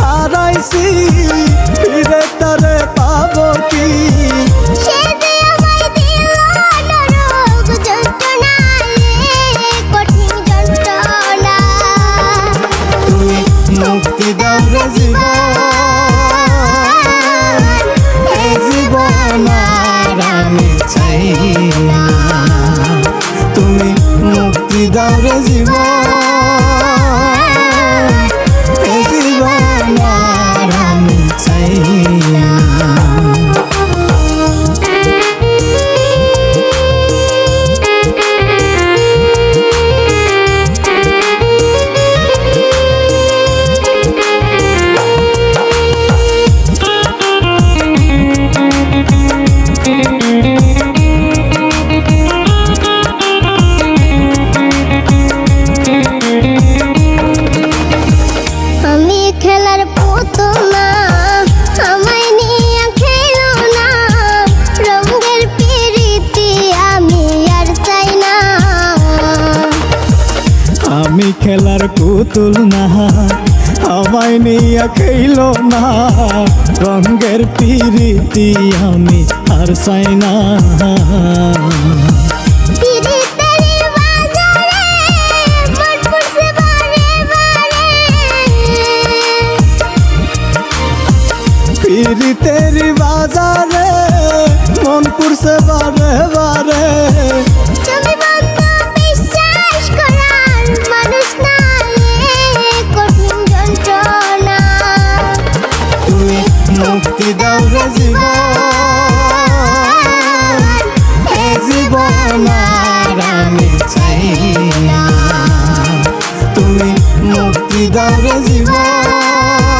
হারাইছি ফিরে তারে পাবো কি? মুক্তি দাও রে জীবন জীবন আমি চাই তুমি মুক্তি দাও রে জীবন। খেলার পুতুল না আমায় নিয়ে খেল না। রঙের পিরিতি আমি আর চাই না। পিরিতের বাজারে মন পুরছে বারে। বারে রে জীবন এই জীবন আর আমি তুমি মুক্তি দাও জীবন।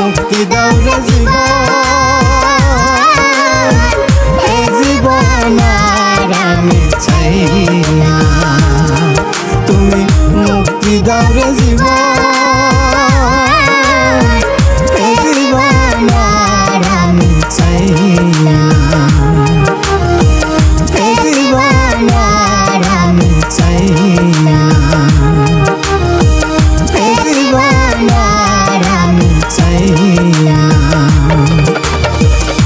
মুক্তি দাও রে জীবন। জীবন আর আমি চাই।